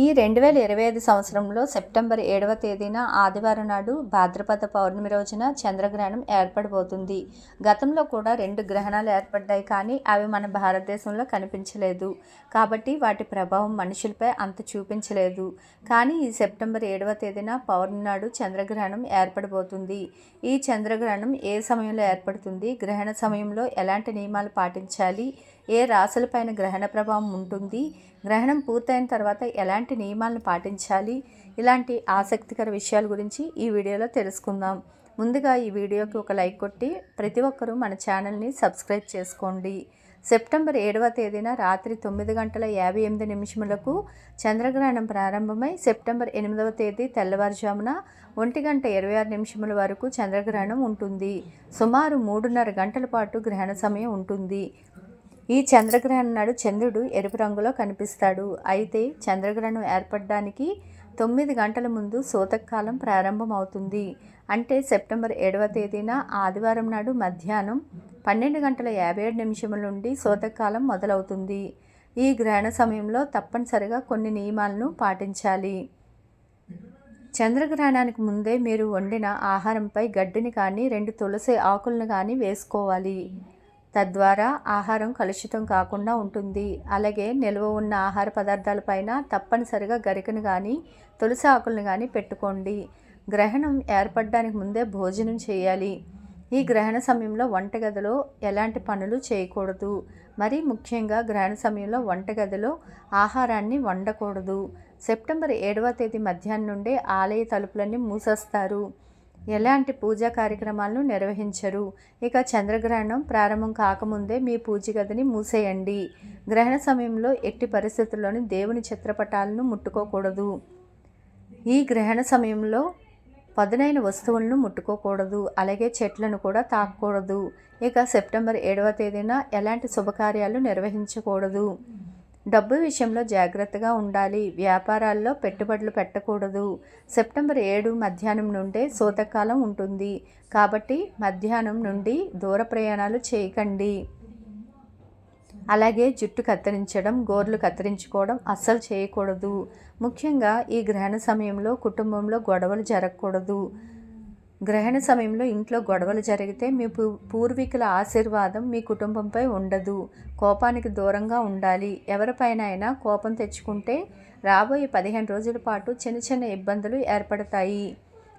ఈ రెండు వేల ఇరవై ఐదు సంవత్సరంలో సెప్టెంబర్ ఏడవ తేదీన ఆదివారం నాడు భాద్రపద పౌర్ణమి రోజున చంద్రగ్రహణం ఏర్పడబోతుంది. గతంలో కూడా రెండు గ్రహణాలు ఏర్పడ్డాయి కానీ అవి మన భారతదేశంలో కనిపించలేదు. కాబట్టి వాటి ప్రభావం మనుషులపై అంత చూపించలేదు. కానీ ఈ సెప్టెంబర్ ఏడవ తేదీన పౌర్ణమి నాడు చంద్రగ్రహణం ఏర్పడబోతుంది. ఈ చంద్రగ్రహణం ఏ సమయంలో ఏర్పడుతుంది? గ్రహణ సమయంలో ఎలాంటి నియమాలు పాటించాలి? ఏ రాశులపైన గ్రహణ ప్రభావం ఉంటుంది? గ్రహణం పూర్తయిన తర్వాత ఎలాంటి నియమాలను పాటించాలి? ఇలాంటి ఆసక్తికర విషయాల గురించి ఈ వీడియోలో తెలుసుకుందాం. ముందుగా ఈ వీడియోకి ఒక లైక్ కొట్టి ప్రతి ఒక్కరూ మన ఛానల్ని సబ్స్క్రైబ్ చేసుకోండి. సెప్టెంబర్ ఏడవ తేదీన రాత్రి తొమ్మిది గంటల యాభై ఎనిమిది నిమిషములకు చంద్రగ్రహణం ప్రారంభమై సెప్టెంబర్ ఎనిమిదవ తేదీ తెల్లవారుజామున ఒంటి గంట ఇరవై ఆరు నిమిషముల వరకు చంద్రగ్రహణం ఉంటుంది. సుమారు మూడున్నర గంటల పాటు గ్రహణ సమయం ఉంటుంది. ఈ చంద్రగ్రహణం నాడు చంద్రుడు ఎరుపు రంగులో కనిపిస్తాడు. అయితే చంద్రగ్రహణం ఏర్పడడానికి తొమ్మిది గంటల ముందు సూతకాలం ప్రారంభమవుతుంది. అంటే సెప్టెంబర్ ఏడవ తేదీన ఆదివారం నాడు మధ్యాహ్నం పన్నెండు గంటల యాభై ఏడు నిమిషముల నుండి సూతకాలం మొదలవుతుంది. ఈ గ్రహణ సమయంలో తప్పనిసరిగా కొన్ని నియమాలను పాటించాలి. చంద్రగ్రహణానికి ముందే మీరు వండిన ఆహారంపై గడ్డిని కానీ రెండు తులసి ఆకులను కానీ వేసుకోవాలి. తద్వారా ఆహారం కలుషితం కాకుండా ఉంటుంది. అలాగే నిల్వ ఉన్న ఆహార పదార్థాలపైన తప్పనిసరిగా గరికను కానీ తులసి ఆకులను కానీ పెట్టుకోండి. గ్రహణం ఏర్పడడానికి ముందే భోజనం చేయాలి. ఈ గ్రహణ సమయంలో వంటగదిలో ఎలాంటి పనులు చేయకూడదు. మరి ముఖ్యంగా గ్రహణ సమయంలో వంటగదిలో ఆహారాన్ని వండకూడదు. సెప్టెంబర్ ఏడవ తేదీ మధ్యాహ్నం నుండే ఆలయ తలుపులన్నీ మూసేస్తారు. ఎలాంటి పూజా కార్యక్రమాలను నిర్వహించరు? ఇక చంద్రగ్రహణం ప్రారంభం కాకముందే మీ పూజ గదిని మూసేయండి. గ్రహణ సమయంలో ఎట్టి పరిస్థితుల్లోని దేవుని చిత్రపటాలను ముట్టుకోకూడదు. ఈ గ్రహణ సమయంలో పదునైన వస్తువులను ముట్టుకోకూడదు. అలాగే చెట్లను కూడా తాకూడదు ఇక సెప్టెంబర్ ఏడవ తేదీన ఎలాంటి శుభకార్యాలు నిర్వహించకూడదు. డబ్బు విషయంలో జాగ్రత్తగా ఉండాలి. వ్యాపారాల్లో పెట్టుబడులు పెట్టకూడదు. సెప్టెంబర్ ఏడు మధ్యాహ్నం నుండే శోతకాలం ఉంటుంది. కాబట్టి మధ్యాహ్నం నుండి దూర ప్రయాణాలు చేయకండి. అలాగే జుట్టు కత్తిరించడం గోర్లు కత్తిరించుకోవడం అస్సలు చేయకూడదు. ముఖ్యంగా ఈ గ్రహణ సమయంలో కుటుంబంలో గొడవలు జరగకూడదు. గ్రహణ సమయంలో ఇంట్లో గొడవలు జరిగితే మీ పూర్వీకుల ఆశీర్వాదం మీ కుటుంబంపై ఉండదు. కోపానికి దూరంగా ఉండాలి. ఎవరిపైన అయినా కోపం తెచ్చుకుంటే రాబోయే పదిహేను రోజుల పాటు చిన్న చిన్న ఇబ్బందులు ఏర్పడతాయి.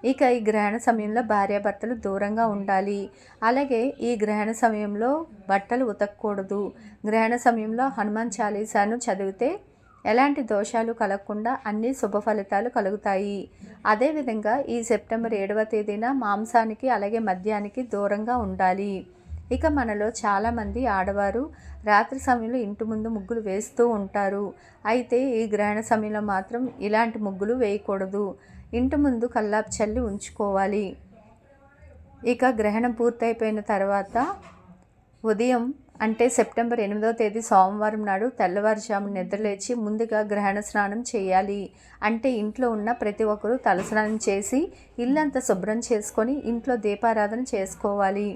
ఇక ఈ గ్రహణ సమయంలో భార్యాభర్తలు దూరంగా ఉండాలి. అలాగే ఈ గ్రహణ సమయంలో బట్టలు ఉతకూడదు గ్రహణ సమయంలో హనుమాన్ చాలీసాను చదివితే ఎలాంటి దోషాలు కలగకుండా అన్ని శుభ ఫలితాలు కలుగుతాయి. అదేవిధంగా ఈ సెప్టెంబర్ ఏడవ తేదీన మాంసానికి అలాగే మద్యానికి దూరంగా ఉండాలి. ఇక మనలో చాలామంది ఆడవారు రాత్రి సమయంలో ఇంటి ముందు ముగ్గులు వేస్తూ ఉంటారు. అయితే ఈ గ్రహణ సమయంలో మాత్రం ఇలాంటి ముగ్గులు వేయకూడదు. ఇంటి ముందు కల్లాపు చల్లి ఉంచుకోవాలి. ఇక గ్రహణం పూర్తయిపోయిన తర్వాత ఉదయం అంటే సెప్టెంబర్ ఎనిమిదవ తేదీ సోమవారం నాడు తెల్లవారుజాము నిద్రలేచి ముందుగా గ్రహణ స్నానం చేయాలి. అంటే ఇంట్లో ఉన్న ప్రతి ఒక్కరూ తలస్నానం చేసి ఇల్లంతా శుభ్రం చేసుకొని ఇంట్లో దీపారాధన చేసుకోవాలి.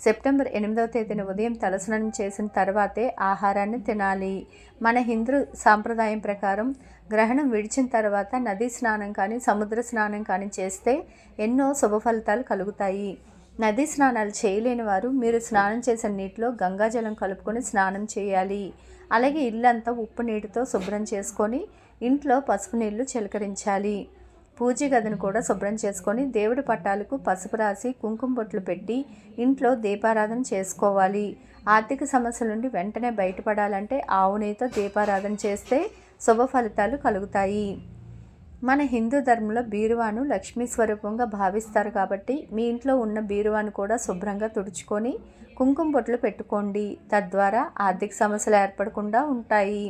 సెప్టెంబర్ ఎనిమిదవ తేదీన ఉదయం తలస్నానం చేసిన తర్వాతే ఆహారాన్ని తినాలి. మన హిందూ సాంప్రదాయం ప్రకారం గ్రహణం విడిచిన తర్వాత నదీ స్నానం కానీ సముద్ర స్నానం కానీ చేస్తే ఎన్నో శుభ ఫలితాలు కలుగుతాయి. నది స్నానాలు చేయలేని వారు మీరు స్నానం చేసిన నీటిలో గంగాజలం కలుపుకొని స్నానం చేయాలి. అలాగే ఇల్లంతా ఉప్పు నీటితో శుభ్రం చేసుకొని ఇంట్లో పసుపు నీళ్ళు చిలకరించాలి. పూజ గదిని కూడా శుభ్రం చేసుకొని దేవుడి పట్టాలకు పసుపు రాసి కుంకుమ బొట్లు పెట్టి ఇంట్లో దీపారాధన చేసుకోవాలి. ఆర్థిక సమస్యల నుండి వెంటనే బయటపడాలంటే ఆవు నెయ్యితో దీపారాధన చేస్తే శుభ ఫలితాలు కలుగుతాయి. మన హిందూ ధర్మంలో బీరువాను లక్ష్మీ స్వరూపంగా భావిస్తారు కాబట్టి మీ ఇంట్లో ఉన్న బీరువాను కూడా శుభ్రంగా తుడుచుకొని కుంకుమ బొట్లు పెట్టుకోండి. తద్వారా ఆర్థిక సమస్యలు ఏర్పడకుండా ఉంటాయి.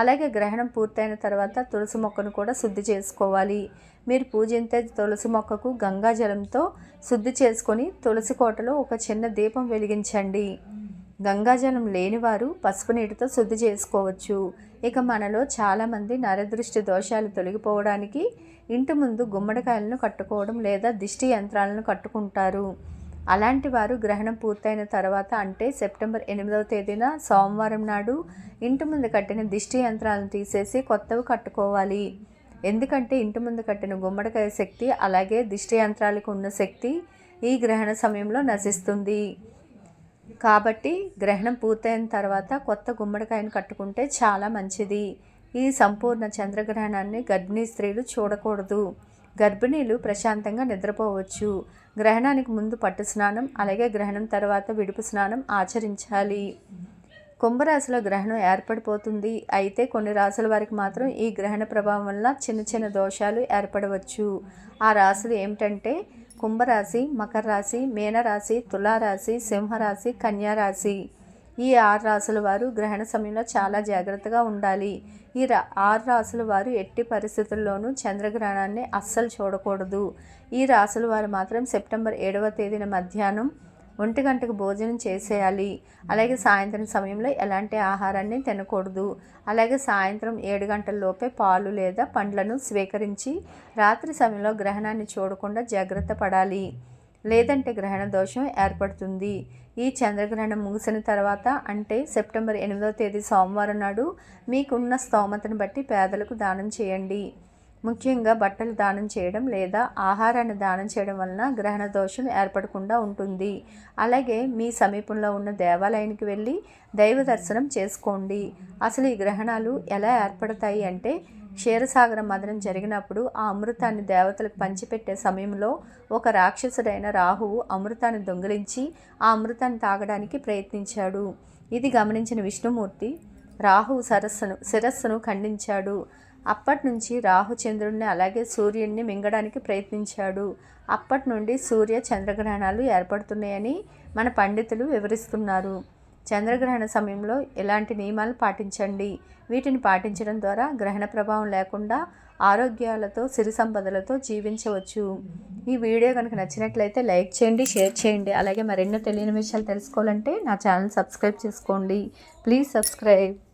అలాగే గ్రహణం పూర్తయిన తర్వాత తులసి మొక్కను కూడా శుద్ధి చేసుకోవాలి. మీరు పూజించే తులసి మొక్కకు గంగా జలంతో శుద్ధి చేసుకొని తులసి కోటలో ఒక చిన్న దీపం వెలిగించండి. గంగాజలం లేనివారు పసుపు నీటితో శుద్ధి చేసుకోవచ్చు. ఇక మనలో చాలామంది నరదృష్టి దోషాలు తొలగిపోవడానికి ఇంటి ముందు గుమ్మడికాయలను కట్టుకోవడం లేదా దిష్టి యంత్రాలను కట్టుకుంటారు. అలాంటి వారు గ్రహణం పూర్తయిన తర్వాత అంటే సెప్టెంబర్ ఎనిమిదవ తేదీన సోమవారం నాడు ఇంటి ముందు కట్టిన దిష్టి యంత్రాలను తీసేసి కొత్తవి కట్టుకోవాలి. ఎందుకంటే ఇంటి ముందు కట్టిన గుమ్మడికాయ శక్తి అలాగే దిష్టి యంత్రాలకు ఉన్న శక్తి ఈ గ్రహణ సమయంలో నశిస్తుంది. కాబట్టి గ్రహణం పూర్తయిన తర్వాత కొత్త గుమ్మడికాయను కట్టుకుంటే చాలా మంచిది. ఈ సంపూర్ణ చంద్రగ్రహణాన్ని గర్భిణీ స్త్రీలు చూడకూడదు. గర్భిణీలు ప్రశాంతంగా నిద్రపోవచ్చు. గ్రహణానికి ముందు పట్టు స్నానం అలాగే గ్రహణం తర్వాత విడుపు స్నానం ఆచరించాలి. కుంభరాశిలో గ్రహణం ఏర్పడిపోతుంది. అయితే కొన్ని రాశుల వారికి మాత్రం ఈ గ్రహణ ప్రభావం వల్ల చిన్న చిన్న దోషాలు ఏర్పడవచ్చు. ఆ రాశులు ఏమిటంటే కుంభరాశి మకర రాశి మీనరాశి తులారాశి సింహరాశి కన్యారాశి. ఈ ఆరు రాసుల వారు గ్రహణ సమయంలో చాలా జాగ్రత్తగా ఉండాలి. ఈ రా ఆరు రాసుల వారు ఎట్టి పరిస్థితుల్లోనూ చంద్రగ్రహణాన్ని అస్సలు చూడకూడదు. ఈ రాసుల వారు మాత్రం సెప్టెంబర్ ఏడవ తేదీన మధ్యాహ్నం ఒంటి గంటకు భోజనం చేసేయాలి. అలాగే సాయంత్రం సమయంలో ఎలాంటి ఆహారాన్ని తినకూడదు. అలాగే సాయంత్రం ఏడు గంటల లోపే పాలు లేదా పండ్లను స్వీకరించి రాత్రి సమయంలో గ్రహణాన్ని చూడకుండా జాగ్రత్త పడాలి. లేదంటే గ్రహణ దోషం ఏర్పడుతుంది. ఈ చంద్రగ్రహణం ముగిసిన తర్వాత అంటే సెప్టెంబర్ ఎనిమిదో తేదీ సోమవారం నాడు మీకున్న స్తోమతను బట్టి పేదలకు దానం చేయండి. ముఖ్యంగా బట్టలు దానం చేయడం లేదా ఆహారాన్ని దానం చేయడం వలన గ్రహణ దోషం ఏర్పడకుండా ఉంటుంది. అలాగే మీ సమీపంలో ఉన్న దేవాలయానికి వెళ్ళి దైవ దర్శనం చేసుకోండి. అసలు ఈ గ్రహణాలు ఎలా ఏర్పడతాయి అంటే క్షీరసాగర మదనం జరిగినప్పుడు ఆ అమృతాన్ని దేవతలకు పంచిపెట్టే సమయంలో ఒక రాక్షసుడైన రాహువు అమృతాన్ని దొంగిలించి ఆ అమృతాన్ని తాగడానికి ప్రయత్నించాడు. ఇది గమనించిన విష్ణుమూర్తి రాహువు సరస్సును శిరస్సును ఖండించాడు. అప్పటి నుంచి రాహు చంద్రుడిని అలాగే సూర్యుడిని మింగడానికి ప్రయత్నించాడు. అప్పటి నుండి సూర్య చంద్రగ్రహణాలు ఏర్పడుతున్నాయని మన పండితులు వివరిస్తున్నారు. చంద్రగ్రహణ సమయంలో ఎలాంటి నియమాలు పాటించండి? వీటిని పాటించడం ద్వారా గ్రహణ ప్రభావం లేకుండా ఆరోగ్యాలతో సిరి సంపదలతో జీవించవచ్చు. ఈ వీడియో కనుక నచ్చినట్లయితే లైక్ చేయండి షేర్ చేయండి. అలాగే మరెన్నో తెలియని విషయాలు తెలుసుకోవాలంటే నా ఛానల్ సబ్స్క్రైబ్ చేసుకోండి. Please subscribe.